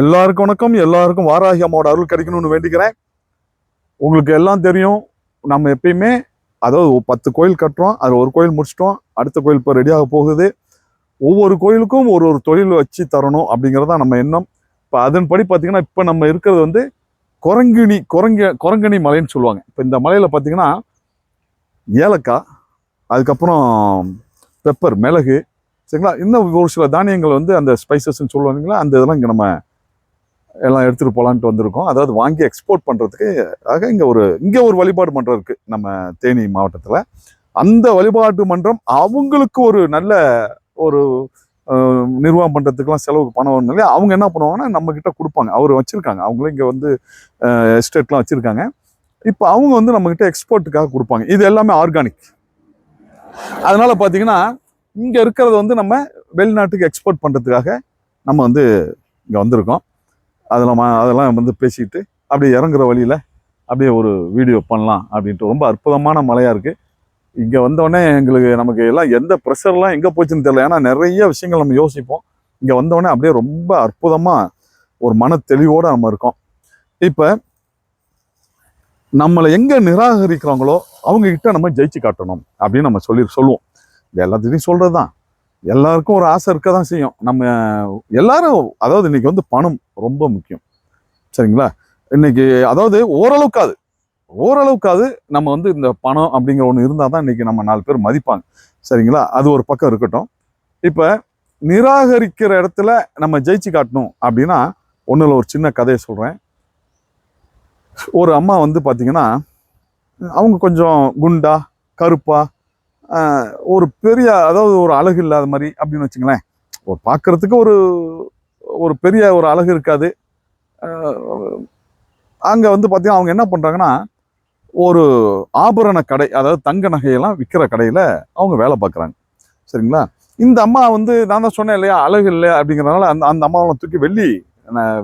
எல்லாருக்கும் வணக்கம். எல்லாருக்கும் வாராகி அம்மாவோட அருள் கிடைக்கணும்னு வேண்டிக்கிறேன். உங்களுக்கு எல்லாம் தெரியும். நம்ம எப்பயுமே அதாவது பத்து கோயில் கட்டுறோம். அதில் ஒரு கோயில் முடிச்சிட்டோம். அடுத்த கோயில் இப்போ ரெடியாக போகுது. ஒவ்வொரு கோயிலுக்கும் ஒரு ஒரு தொழில் வச்சு தரணும் அப்படிங்கிறது தான் நம்ம எண்ணம். இப்போ அதன்படி பார்த்தீங்கன்னா இப்போ நம்ம இருக்கிறது வந்து குரங்கிணி குரங்க குரங்கணி மலைன்னு சொல்லுவாங்க. இப்போ இந்த மலையில் பார்த்திங்கன்னா ஏலக்காய் அதுக்கப்புறம் பெப்பர் மிளகு சரிங்களா? இன்னும் ஒரு சில தானியங்கள் வந்து அந்த ஸ்பைசஸ்ன்னு சொல்லுவாங்களா அந்த இதெல்லாம் இங்கே நம்ம எல்லாம் எடுத்துகிட்டு போகலான்ட்டு வந்திருக்கோம். அதாவது வாங்கி எக்ஸ்போர்ட் பண்ணுறதுக்கு ஆக இங்கே ஒரு இங்கே ஒரு வழிபாடு மன்றம் இருக்குது நம்ம தேனி மாவட்டத்தில். அந்த வழிபாட்டு மன்றம் அவங்களுக்கு ஒரு நல்ல ஒரு நிர்வாகம் பண்ணுறதுக்குலாம் செலவுக்கு பணம் வரணும் இல்லையா? அவங்க என்ன பண்ணுவாங்கன்னா நம்மக்கிட்ட கொடுப்பாங்க. அவர் வச்சுருக்காங்க. அவங்களும் இங்கே வந்து எஸ்டேட்லாம் வச்சுருக்காங்க. இப்போ அவங்க வந்து நம்மக்கிட்ட எக்ஸ்போர்ட்டுக்காக கொடுப்பாங்க. இது எல்லாமே ஆர்கானிக் அதனால் பார்த்தீங்கன்னா இங்கே இருக்கிறது வந்து நம்ம வெளிநாட்டுக்கு எக்ஸ்போர்ட் பண்ணுறதுக்காக நம்ம வந்து இங்கே வந்திருக்கோம். அதெல்லாம் அதெல்லாம் வந்து பேசிக்கிட்டு அப்படியே இறங்குற வழியில் அப்படியே ஒரு வீடியோ பண்ணலாம் அப்படின்ட்டு ரொம்ப அற்புதமான மலையாக இருக்குது இங்கே வந்தோடனே எங்களுக்கு நமக்கு எல்லாம் எந்த ப்ரெஷர்லாம் எங்கே போச்சுன்னு தெரியல. ஏன்னா நிறைய விஷயங்கள் நம்ம யோசிப்போம். இங்கே வந்தோடனே அப்படியே ரொம்ப அற்புதமாக ஒரு மன தெளிவோடு நம்ம இருக்கோம். இப்போ நம்மளை எங்கே நிராகரிக்கிறாங்களோ அவங்கக்கிட்ட நம்ம ஜெயிச்சு காட்டணும் அப்படின்னு நம்ம சொல்லி சொல்லுவோம். இது எல்லாத்துலேயும் சொல்கிறது தான் எல்லாருக்கும் ஒரு ஆசை இருக்க தான் செய்யும். நம்ம எல்லாரும் அதாவது இன்னைக்கு வந்து பணம் ரொம்ப முக்கியம். சரிங்களா? இன்னைக்கு அதாவது ஓரளவுக்காது ஓரளவுக்காது நம்ம வந்து இந்த பணம் அப்படிங்கிற ஒன்று இருந்தால் தான் இன்னைக்கு நம்ம நாலு பேர் மதிப்பாங்க. சரிங்களா? அது ஒரு பக்கம் இருக்கட்டும். இப்போ நிராகரிக்கிற இடத்துல நம்ம ஜெயிச்சு காட்டணும் அப்படின்னா ஒன்றில் ஒரு சின்ன கதையை சொல்கிறேன் ஒரு அம்மா வந்து பார்த்திங்கன்னா அவங்க கொஞ்சம் குண்டா கருப்பாக ஒரு பெரிய அதாவது ஒரு அழகு இல்லாத மாதிரி அப்படின்னு வச்சுங்களேன். ஒரு பார்க்குறதுக்கு ஒரு ஒரு பெரிய ஒரு அழகு இருக்காது. அங்கே வந்து பார்த்தீங்கன்னா அவங்க என்ன பண்ணுறாங்கன்னா ஒரு ஆபரண கடை அதாவது தங்க நகையெல்லாம் விற்கிற கடையில் அவங்க வேலை பார்க்குறாங்க சரிங்களா? இந்த அம்மா வந்து நான் தான் சொன்னேன் இல்லையா அழகு இல்லை அப்படிங்கிறதுனால அந்த அந்த அம்மாவை தூக்கி வெள்ளி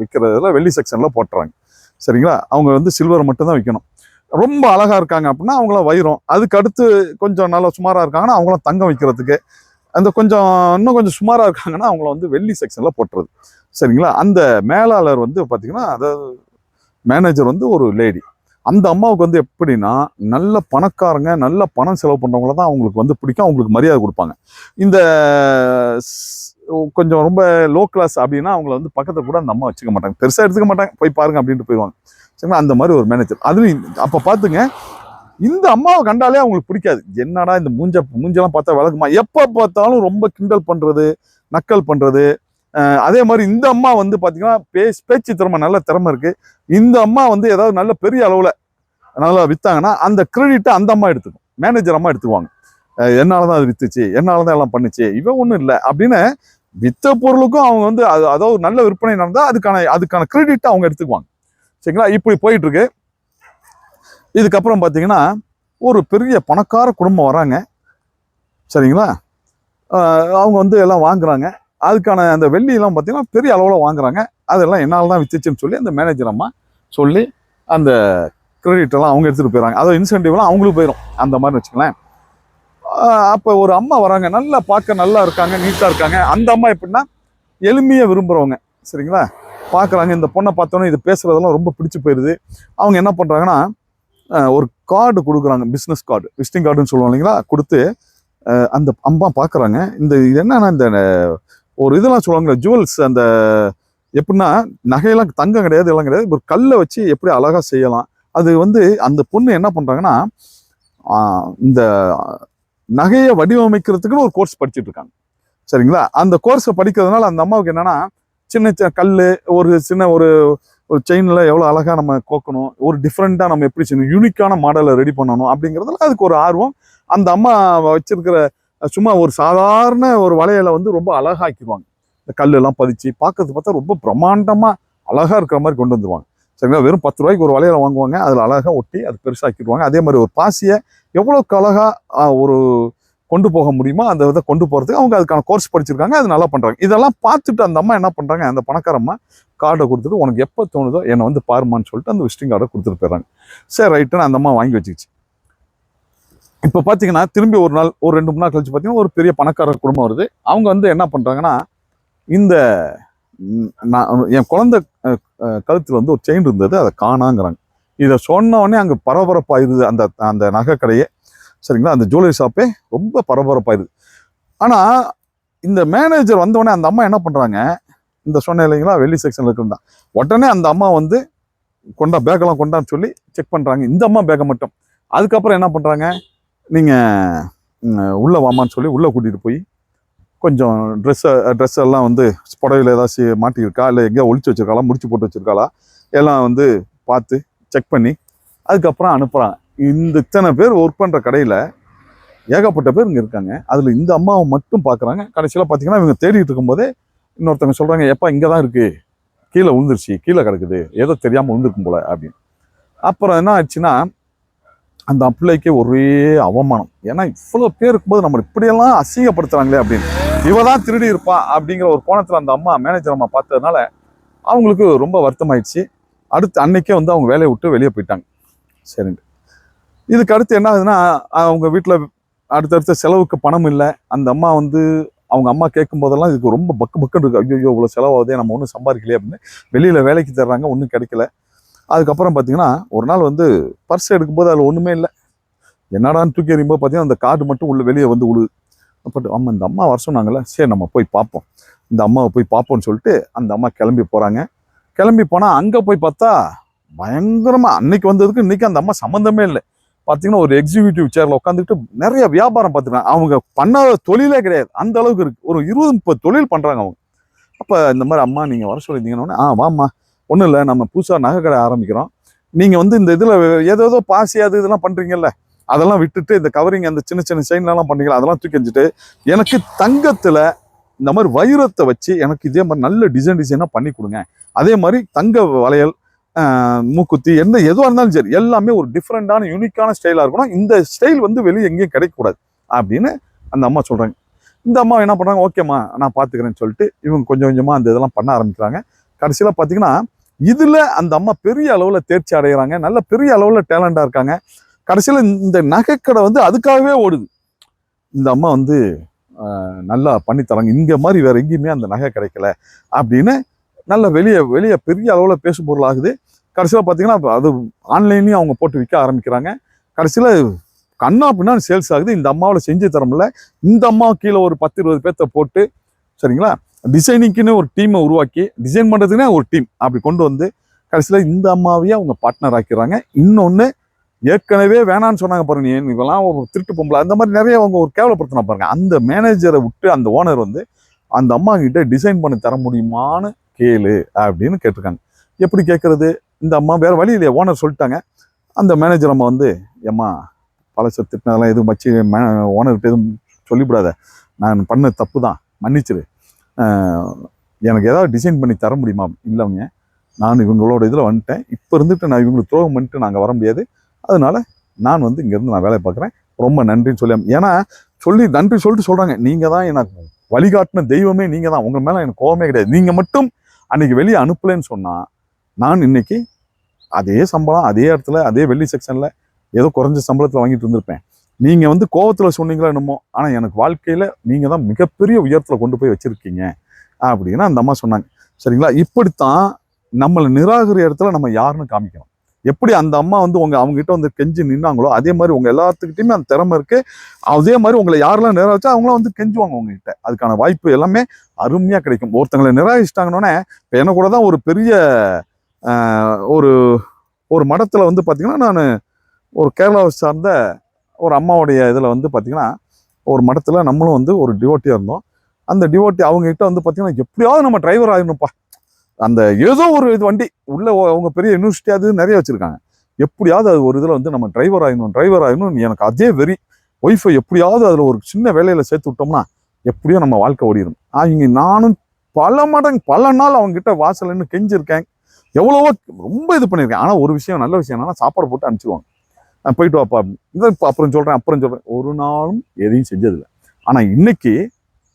விற்கிறதுல வெள்ளி செக்ஷனில் போட்டுறாங்க. சரிங்களா? அவங்க வந்து சில்வர் மட்டும்தான் விற்கணும் ரொம்ப அழகாக இருக்காங்க அப்படின்னா அவங்களாம் வைரம். அதுக்கு அடுத்து கொஞ்சம் நல்லா சுமாராக இருக்காங்கன்னா அவங்களாம் தங்கம் வைக்கிறதுக்கு. அந்த கொஞ்சம் இன்னும் கொஞ்சம் சுமாராக இருக்காங்கன்னா அவங்கள வந்து வெள்ளி செக்ஷனில் போட்டுறது. சரிங்களா? அந்த மேலாளர் வந்து பார்த்திங்கன்னா அதாவது மேனேஜர் வந்து ஒரு லேடி அந்த அம்மாவுக்கு வந்து எப்படின்னா நல்ல பணக்காரங்க நல்ல பணம் செலவு பண்ணுறவங்கள தான் அவங்களுக்கு வந்து பிடிக்கும். அவங்களுக்கு மரியாதை கொடுப்பாங்க. இந்த ஸ்- கொஞ்சம் ரொம்ப லோ கிளாஸ் அப்படின்னா அவங்கள வந்து பக்கத்தில் கூட அந்த அம்மா வச்சுக்க மாட்டாங்க. பெருசாக எடுத்துக்க மாட்டாங்க. போய் பாருங்க அப்படின்ட்டு போயிடுவாங்க. சரிங்களா? அந்த மாதிரி ஒரு மேனேஜர் அதுவும் அப்போ பார்த்துங்க இந்த அம்மாவை கண்டாலே அவங்களுக்கு பிடிக்காது. என்னடா இந்த மூஞ்ச மூஞ்செல்லாம் பார்த்தா விளக்குமா? எப்போ பார்த்தாலும் ரொம்ப கிண்டல் பண்ணுறது நக்கல் பண்ணுறது அதே மாதிரி இந்த அம்மா வந்து பார்த்தீங்கன்னா பேச்சு பேச்சு திறமை நல்ல திறமை இருக்குது இந்த அம்மா வந்து ஏதாவது நல்ல பெரிய அளவில் நல்லா விற்றாங்கன்னா அந்த கிரெடிட்டை அந்த அம்மா எடுத்துக்கும். மேனேஜர் அம்மா எடுத்துக்குவாங்க. என்னால் தான் அது விற்றுச்சு என்னால் தான் எல்லாம் பண்ணுச்சு இவன் ஒன்றும் இல்லை அப்படின்னு விற்ற பொருளுக்கும் அவங்க வந்து அது அதாவது நல்ல விற்பனை நடந்தால் அதுக்கான அதுக்கான கிரெடிட்டை அவங்க எடுத்துக்குவாங்க. சரிங்களா? இப்படி போயிட்டுருக்கு. இதுக்கப்புறம் பார்த்தீங்கன்னா ஒரு பெரிய பணக்கார குடும்பம் வராங்க. சரிங்களா? அவங்க வந்து எல்லாம் வாங்குறாங்க. அதுக்கான அந்த வெள்ளியெல்லாம் பார்த்திங்கன்னா பெரிய அளவில் வாங்குறாங்க. அதெல்லாம் என்னால் தான் வித்துச்சுன்னு சொல்லி அந்த மேனேஜர் அம்மா சொல்லி அந்த கிரெடிட்டெல்லாம் அவங்க எடுத்துகிட்டு போயிடுறாங்க. அதை இன்சென்டிவ்லாம் அவங்களுக்கு போயிடும் அந்த மாதிரி வச்சுங்களேன் அப்போ ஒரு அம்மா வராங்க. நல்லா பார்க்க நல்லா இருக்காங்க நீட்டாக இருக்காங்க. அந்த அம்மா எப்படின்னா எளிமையை விரும்புகிறவங்க சரிங்களா? பார்க்குறாங்க. இந்த பொண்ணை பார்த்தோன்னே இது பேசுகிறதெல்லாம் ரொம்ப பிடிச்சி போயிடுது அவங்க என்ன பண்ணுறாங்கன்னா ஒரு கார்டு கொடுக்குறாங்க. பிஸ்னஸ் கார்டு விசிட்டிங் கார்டுன்னு சொல்லுவாங்க இல்லைங்களா? கொடுத்து அந்த அம்மா பார்க்குறாங்க. இந்த இது என்னன்னா இந்த ஒரு இதெல்லாம் சொல்லுவாங்க ஜுவல்ஸ் அந்த எப்படின்னா நகையெல்லாம் தங்கம் கிடையாது எல்லாம் கிடையாது. ஒரு கல்லை வச்சு எப்படி அழகாக செய்யலாம். அது வந்து அந்த பொண்ணு என்ன பண்ணுறாங்கன்னா இந்த நகையை வடிவமைக்கிறதுக்குன்னு ஒரு கோர்ஸ் படிச்சுட்டு இருக்காங்க. சரிங்களா? அந்த கோர்ஸை படிக்கிறதுனால அந்த அம்மாவுக்கு என்னென்னா சின்ன சின்ன கல் ஒரு சின்ன ஒரு ஒரு செயினில் எவ்வளோ அழகாக நம்ம கோக்கணும் ஒரு டிஃப்ரெண்ட்டாக நம்ம எப்படி செய்யணும் யூனிக்கான மாடலை ரெடி பண்ணணும் அப்படிங்கிறதுல அதுக்கு ஒரு ஆர்வம். அந்த அம்மா வச்சிருக்கிற சும்மா ஒரு சாதாரண ஒரு வளையலை வந்து ரொம்ப அழகாக்கிடுவாங்க. இந்த கல்லெல்லாம் பதிச்சு பார்க்கறது பார்த்தா ரொம்ப பிரம்மாண்டமாக அழகாக இருக்கிற மாதிரி கொண்டு வந்துடுவாங்க சரிங்களா? வெறும் பத்து ரூபாய்க்கு ஒரு வளையலை வாங்குவாங்க அதில் அழகாக ஒட்டி அது பெருசாக்கிடுவாங்க. அதே மாதிரி ஒரு பாசியை எவ்வளோக்கு அழகாக ஒரு கொண்டு போக முடியுமோ? அந்த இதை கொண்டு போகிறதுக்கு அவங்க அதுக்கான கோர்ஸ் படிச்சிருக்காங்க அது நல்லா பண்ணுறாங்க இதெல்லாம் பார்த்துட்டு அந்த அம்மா என்ன பண்ணுறாங்க அந்த பணக்காரம்மா கார்டை கொடுத்துட்டு உனக்கு எப்போ தோணுதோ என்னை வந்து பாருமான்னு சொல்லிட்டு அந்த விசிட்டிங் கார்டை கொடுத்துட்டு போயிடுறாங்க. சரி ரைட்டுன்னு அந்த அம்மா வாங்கி வச்சுக்கிச்சு. இப்போ பார்த்தீங்கன்னா திரும்பி ஒரு நாள் ஒரு ரெண்டு மூணு நாள் கழிச்சு பார்த்தீங்கன்னா ஒரு பெரிய பணக்கார குடும்பம் வருது. அவங்க வந்து என்ன பண்ணுறாங்கன்னா இந்த நான் என் குழந்தை கழுத்தில் வந்து ஒரு செயின் இருந்தது அதை காணாங்கிறாங்க. இதை சொன்ன உடனே அங்கே பரபரப்பாயிருது அந்த அந்த நகை சரிங்களா? அந்த ஜுவல்லரி ஷாப்பே ரொம்ப பரபரப்பாயிருது ஆனால் இந்த மேனேஜர் வந்தோடனே அந்த அம்மா என்ன பண்ணுறாங்க இந்த சொன்ன இல்லைங்களா? வெள்ளி செக்ஷனில் இருக்கிறதா உடனே அந்த அம்மா வந்து கொண்டா பேக்கெல்லாம் கொண்டான்னு சொல்லி செக் பண்ணுறாங்க இந்த அம்மா பேக்கை மட்டும். அதுக்கப்புறம் என்ன பண்ணுறாங்க நீங்கள் உள்ளே வாமான்னு சொல்லி உள்ளே கூட்டிகிட்டு போய் கொஞ்சம் ட்ரெஸ்ஸை ட்ரெஸ் எல்லாம் வந்து புடவையில் ஏதாச்சும் மாட்டியிருக்கா? இல்லை எங்கேயோ ஒழிச்சு வச்சிருக்காளா? முடிச்சு போட்டு வச்சுருக்காளா? எல்லாம் வந்து பார்த்து செக் பண்ணி அதுக்கப்புறம் அனுப்புகிறாங்க இந்த இத்தனை பேர் ஒர்க் பண்ணுற கடையில் ஏகப்பட்ட பேர் இங்கே இருக்காங்க. அதில் இந்த அம்மாவை மட்டும் பார்க்குறாங்க கடைசியில் பார்த்தீங்கன்னா இவங்க தேடிட்டு இருக்கும்போதே இன்னொருத்தவங்க சொல்கிறாங்க எப்பா இங்கே தான் இருக்குது கீழே விழுந்துருச்சு. கீழே கிடக்குது. ஏதோ தெரியாமல் விழுந்துருக்கும் போல அப்படின்னு. அப்புறம் என்ன ஆச்சுன்னா அந்த பிள்ளைக்கு ஒரே அவமானம். ஏன்னா இவ்வளோ பேர் இருக்கும்போது நம்ம இப்படியெல்லாம் அசிங்கப்படுத்துகிறாங்களே அப்படின்னு. இவ தான் திருடி இருப்பா அப்படிங்கிற ஒரு கோணத்தில் அந்த அம்மா மேனேஜர் அம்மா பார்த்ததுனால அவங்களுக்கு ரொம்ப வருத்தமாயிடுச்சு. அடுத்து அன்னைக்கே வந்து அவங்க வேலையை விட்டு வெளியே போயிட்டாங்க. சரிங்க இதுக்கு அடுத்து என்ன ஆகுதுன்னா அவங்க வீட்டில் அடுத்தடுத்த செலவுக்கு பணம் இல்லை. அந்த அம்மா வந்து அவங்க அம்மா கேட்கும் போதெல்லாம் இதுக்கு ரொம்ப பக்கு பக்குன்னு இருக்கு. ஐயோ இவ்வளோ செலவாகுதே நம்ம ஒன்றும் சம்பாதிக்கலையே அப்படின்னு. வெளியில் வேலைக்கு தர்றாங்க ஒன்றும் கிடைக்கல. அதுக்கப்புறம் பார்த்தீங்கன்னா ஒரு நாள் வந்து பர்ஸ் எடுக்கும்போது அதில் ஒன்றுமே இல்லை. என்னடான்னு தூக்கி எறியும்போது பார்த்தீங்கன்னா அந்த கார்டு மட்டும் உள்ளே வெளியே வந்து உழுது. பட் ஆமாம் இந்த அம்மா வர சொன்னாங்கல்ல சரி நம்ம போய் பார்ப்போம் இந்த அம்மாவை போய் பார்ப்போம்னு சொல்லிட்டு அந்த அம்மா கிளம்பி போகிறாங்க கிளம்பி போனால் அங்கே போய் பார்த்தா பயங்கரமாக அன்னைக்கு வந்ததுக்கு இன்றைக்கி அந்த அம்மா சம்மந்தமே இல்லை. பார்த்தீங்கன்னா ஒரு எக்ஸிக்யூட்டிவ் சேரில் உட்காந்துட்டு நிறைய வியாபாரம் பார்த்துருக்காங்க அவங்க பண்ணாத தொழிலே கிடையாது. அந்த அளவுக்கு இருக்குது ஒரு இருபது முப்பது தொழில் பண்ணுறாங்க அவங்க. அப்போ இந்த மாதிரி அம்மா நீங்கள் வர சொல்லியிருந்தீங்கன்னு ஆ வாம்மா. ஒன்றும் இல்லை. நம்ம புதுசாக நகை கடை ஆரம்பிக்கிறோம். நீங்கள் வந்து இந்த இதில் ஏதோ ஏதோ பாசி அது இதெல்லாம் பண்ணுறீங்கல்ல அதெல்லாம் விட்டுட்டு இந்த கவரிங் அந்த சின்ன சின்ன செயின்லாம் பண்ணீங்களா அதெல்லாம் தூக்கி வச்சுட்டு எனக்கு தங்கத்தில் இந்த மாதிரி வைரத்தை வச்சு எனக்கு இதே மாதிரி நல்ல டிசைன் டிசைனாக பண்ணி கொடுங்க. அதே மாதிரி தங்க வளையல் மூக்குத்தி என்ன எதுவாக இருந்தாலும் சரி எல்லாமே ஒரு டிஃப்ரெண்டான யூனிக்கான ஸ்டைலாக இருக்கணும். இந்த ஸ்டைல் வந்து வெளியே எங்கேயும் கிடைக்கக்கூடாது அப்படின்னு அந்த அம்மா சொல்கிறாங்க இந்த அம்மா என்ன பண்ணுறாங்க ஓகேம்மா நான் பார்த்துக்கிறேன்னு சொல்லிட்டு இவங்க கொஞ்சம் கொஞ்சமாக அந்த இதெல்லாம் பண்ண ஆரம்பிக்கிறாங்க. கடைசியில் பார்த்தீங்கன்னா இதில் அந்த அம்மா பெரிய அளவில் தேர்ச்சி அடைகிறாங்க நல்ல பெரிய அளவில் டேலண்டாக இருக்காங்க. கடைசியில் இந்த நகைக்கடை வந்து அதுக்காகவே ஓடுது. இந்த அம்மா வந்து நல்லா பண்ணித்தராங்க இங்கே மாதிரி வேறு எங்கேயுமே அந்த நகை கிடைக்கல. அப்படின்னு நல்ல வெளியே வெளியே பெரிய அளவில் பேசும் பொருள் ஆகுது கடைசியில் பார்த்தீங்கன்னா அது ஆன்லைன்லேயும் அவங்க போட்டு விற்க ஆரம்பிக்கிறாங்க. கடைசியில் கண்ணா பின்னான்னு சேல்ஸ் ஆகுது. இந்த அம்மாவில் செஞ்சு தர இந்த அம்மா கீழே ஒரு பத்து இருபது பேர்த்த போட்டு சரிங்களா? டிசைனிங்க்குன்னு ஒரு டீமை உருவாக்கி டிசைன் பண்ணுறதுக்குனே ஒரு டீம் அப்படி கொண்டு வந்து கடைசியில் இந்த அம்மாவையே அவங்க பார்ட்னர் ஆக்கிடுறாங்க. இன்னொன்று ஏற்கனவே வேணான்னு சொன்னாங்க பாருங்க நீ இவெல்லாம் ஒரு திருட்டு பொம்பளை. அந்த மாதிரி நிறைய அவங்க ஒரு கேவலப்படுத்தினா பாருங்க. அந்த மேனேஜரை விட்டு அந்த ஓனர் வந்து அந்த அம்மா கிட்ட டிசைன் பண்ணி தர முடியுமான்னு கேளு அப்படின்னு கேட்டிருக்காங்க. எப்படி கேட்குறது? இந்த அம்மா வேற வழி இல்லையா ஓனர் சொல்லிட்டாங்க. அந்த மேனேஜர் அம்மா வந்து ஏம்மா பழச திட்டினதெல்லாம் எதுவும் வச்சு மே ஓனர்கிட்ட எதுவும் சொல்லிவிடாத. நான் பண்ண தப்பு தான் மன்னிச்சிரு எனக்கு ஏதாவது டிசைன் பண்ணி தர முடியுமா? இல்லைங்க நான் இவங்களோட இதில் வந்துட்டேன். இப்போ இருந்துட்டு நான் இவங்களுக்கு துரோகம் பண்ணிட்டு நாங்கள் வர முடியாது. அதனால நான் வந்து இங்கேருந்து நான் வேலை பார்க்குறேன். ரொம்ப நன்றின்னு சொல்லி ஏன்னா சொல்லி நன்றி சொல்லிட்டு சொல்கிறாங்க நீங்கள் தான் எனக்கு வழிகாட்டின தெய்வமே நீங்கள் தான் உங்கள் மேலே எனக்கு கோவமே கிடையாது. நீங்கள் மட்டும் அன்னைக்கு வெளியே அனுப்பலைன்னு சொன்னால் நான் இன்னைக்கு அதே சம்பளம் அதே இடத்துல அதே வெள்ளி செக்ஷனில் ஏதோ குறைஞ்ச சம்பளத்தில் வாங்கிட்டு இருந்திருப்பேன். நீங்கள் வந்து கோவத்தில் சொன்னீங்களோ என்னமோ ஆனால் எனக்கு வாழ்க்கையில் நீங்கள் தான் மிகப்பெரிய உயரத்தில் கொண்டு போய் வச்சுருக்கீங்க அப்படின்னு அந்த அம்மா சொன்னாங்க. சரிங்களா? இப்படித்தான் நம்மளை நிராகரி இடத்துல நம்ம யாருன்னு காமிக்கணும். எப்படி அந்த அம்மா வந்து உங்க அவங்க கிட்ட வந்து கெஞ்சி நின்னாங்களோ அதே மாதிரி உங்க எல்லாத்துக்கிட்டையுமே அந்த திறமை இருக்கு. அதே மாதிரி உங்களை யாரெல்லாம் நிராகரிச்சா அவங்களாம் வந்து கெஞ்சுவாங்க உங்ககிட்ட. அதுக்கான வாய்ப்பு எல்லாமே அருமையா கிடைக்கும். ஒருத்தங்களை நிராகரிச்சிட்டாங்கன்னொன்னே இப்போ என்ன கூட தான் ஒரு பெரிய ஒரு ஒரு மடத்துல வந்து பாத்தீங்கன்னா நான் ஒரு கேரளாவை சார்ந்த ஒரு அம்மாவுடைய இதில் வந்து பார்த்திங்கன்னா ஒரு மடத்தில் நம்மளும் வந்து ஒரு டிவோட்டியாக இருந்தோம். அந்த டிவோட்டி அவங்ககிட்ட வந்து பார்த்தீங்கன்னா எப்படியாவது நம்ம டிரைவர் ஆகணும்ப்பா அந்த ஏதோ ஒரு இது வண்டி உள்ளே அவங்க பெரிய யூனிவர்சிட்டி அது நிறைய வச்சுருக்காங்க. எப்படியாவது அது ஒரு இதில் வந்து நம்ம டிரைவர் ஆகணும் டிரைவர் ஆகணும் எனக்கு அதே வெறி. ஒய்ஃபை எப்படியாவது அதில் ஒரு சின்ன வேலையில் சேர்த்து விட்டோம்னா எப்படியோ நம்ம வாழ்க்கை ஓடிடும் அவங்க நானும் பல மடங்கு பல நாள் அவங்க கிட்ட கெஞ்சிருக்கேன். எவ்வளவோ ரொம்ப இது பண்ணியிருக்கேன் ஆனால் ஒரு விஷயம் நல்ல விஷயம் என்னன்னா சாப்பாடு போட்டு அனுப்பிச்சிடுவாங்க நான் போயிட்டு வாப்பா இந்த அப்புறம் சொல்கிறேன் அப்புறம் சொல்கிறேன் ஒரு நாளும் எதையும் செஞ்சதில்லை. ஆனால் இன்னைக்கு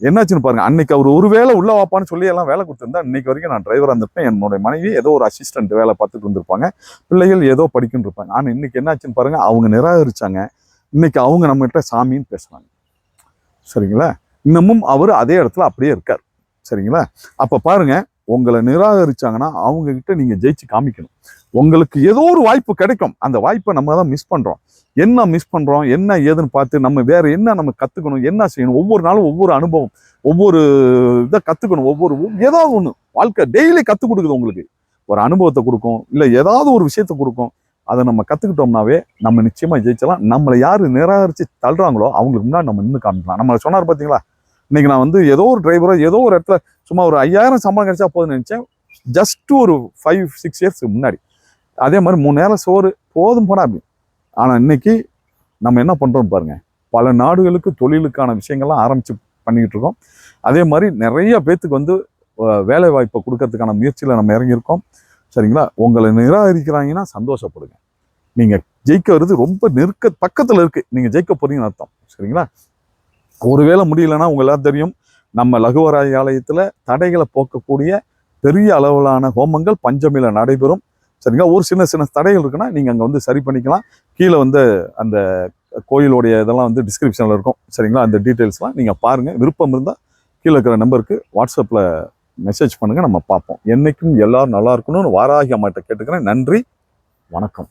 என்னாச்சுன்னு பாருங்க. அன்னைக்கு அவர் ஒரு வேளை உள்ள வாப்பான்னு சொல்லி எல்லாம் வேலை கொடுத்துருந்தா இன்னைக்கு வரைக்கும் நான் டிரைவராக இருந்திருப்பேன். என்னுடைய மனைவி ஏதோ ஒரு அசிஸ்டன்ட் வேலை பார்த்துட்டு வந்திருப்பாங்க பிள்ளைகள் ஏதோ படிக்கின்னு இருப்பாங்க. ஆனால் இன்னைக்கு என்னாச்சுன்னு பாருங்க அவங்க நிராகரிச்சாங்க. இன்னைக்கு அவங்க நம்மகிட்ட சாமின்னு பேசுறாங்க. சரிங்களா? இன்னமும் அவர் அதே இடத்துல அப்படியே இருக்கார். சரிங்களா? அப்போ பாருங்க உங்களை நிராகரிச்சாங்கன்னா அவங்க கிட்ட நீங்க ஜெயிச்சு காமிக்கணும். உங்களுக்கு ஏதோ ஒரு வாய்ப்பு கிடைக்கும். அந்த வாய்ப்பை நம்ம தான் மிஸ் பண்றோம். என்ன மிஸ் பண்ணுறோம் என்ன ஏதுன்னு பார்த்து நம்ம வேறு என்ன நம்ம கற்றுக்கணும் என்ன செய்யணும் ஒவ்வொரு நாளும் ஒவ்வொரு அனுபவம் ஒவ்வொரு இதை கற்றுக்கணும் ஒவ்வொரு ஏதாவது ஒன்று வாழ்க்கை டெய்லி கற்றுக் கொடுக்குது உங்களுக்கு. ஒரு அனுபவத்தை கொடுக்கும் இல்லை ஏதாவது ஒரு விஷயத்தை கொடுக்கும் அதை நம்ம கற்றுக்கிட்டோம்னாவே நம்ம நிச்சயமாக ஜெயிச்சலாம். நம்மளை யார் நிராகரித்து தள்ளுறாங்களோ அவங்களுக்கு முன்னாடி நம்ம நின்று காமிக்கலாம். நம்ம சொன்னார் பார்த்தீங்களா இன்னைக்கு நான் வந்து ஏதோ ஒரு டிரைவரோ ஏதோ ஒரு இடத்துல சும்மா ஒரு ஐயாயிரம் சம்பளம் கிடைச்சா போதும்னு நினச்சேன். ஜஸ்ட் ஒரு ஃபைவ் சிக்ஸ் இயர்ஸ்க்கு முன்னாடி. அதே மாதிரி மூணு நேரம் சோறு போதும் போனால் அப்படி. ஆனால் இன்னைக்கு நம்ம என்ன பண்ணுறோம் பாருங்கள் பல நாடுகளுக்கு தொழிலுக்கான விஷயங்கள்லாம் ஆரம்பித்து பண்ணிக்கிட்டு இருக்கோம். அதே மாதிரி நிறைய பேத்துக்கு வந்து வேலை வாய்ப்பை கொடுக்கறதுக்கான முயற்சியில் நம்ம இறங்கியிருக்கோம். சரிங்களா? உங்களை நிராகரிக்கிறாங்கன்னா சந்தோஷப்படுங்க. நீங்கள் ஜெயிக்க வருது ரொம்ப நெருக்க பக்கத்தில் இருக்குது நீங்கள் ஜெயிக்க போகிறீங்கன்னு அர்த்தம். சரிங்களா? ஒருவேளை முடியலன்னா உங்கள் எல்லாரும் தெரியும் நம்ம லகுவராய ஆலயத்தில் தடைகளை போக்கக்கூடிய பெரிய அளவிலான ஹோமங்கள் பஞ்சமியில் நடைபெறும். சரிங்களா? ஒரு சின்ன சின்ன தடைகள் இருக்குன்னா நீங்கள் அங்கே வந்து சரி பண்ணிக்கலாம். கீழே வந்து அந்த கோயிலுடைய இதெல்லாம் வந்து டிஸ்கிரிப்ஷனில் இருக்கும். சரிங்களா? அந்த டீட்டெயில்ஸ்லாம் நீங்கள் பாருங்கள் விருப்பம் இருந்தால் கீழே இருக்கிற நம்பருக்கு வாட்ஸ்அப்பில் மெசேஜ் பண்ணுங்கள் நம்ம பார்ப்போம். என்றைக்கும் எல்லோரும் நல்லா இருக்கணும்னு வாராகி அம்மாட்ட கேட்டுக்கிறேன். நன்றி. வணக்கம்.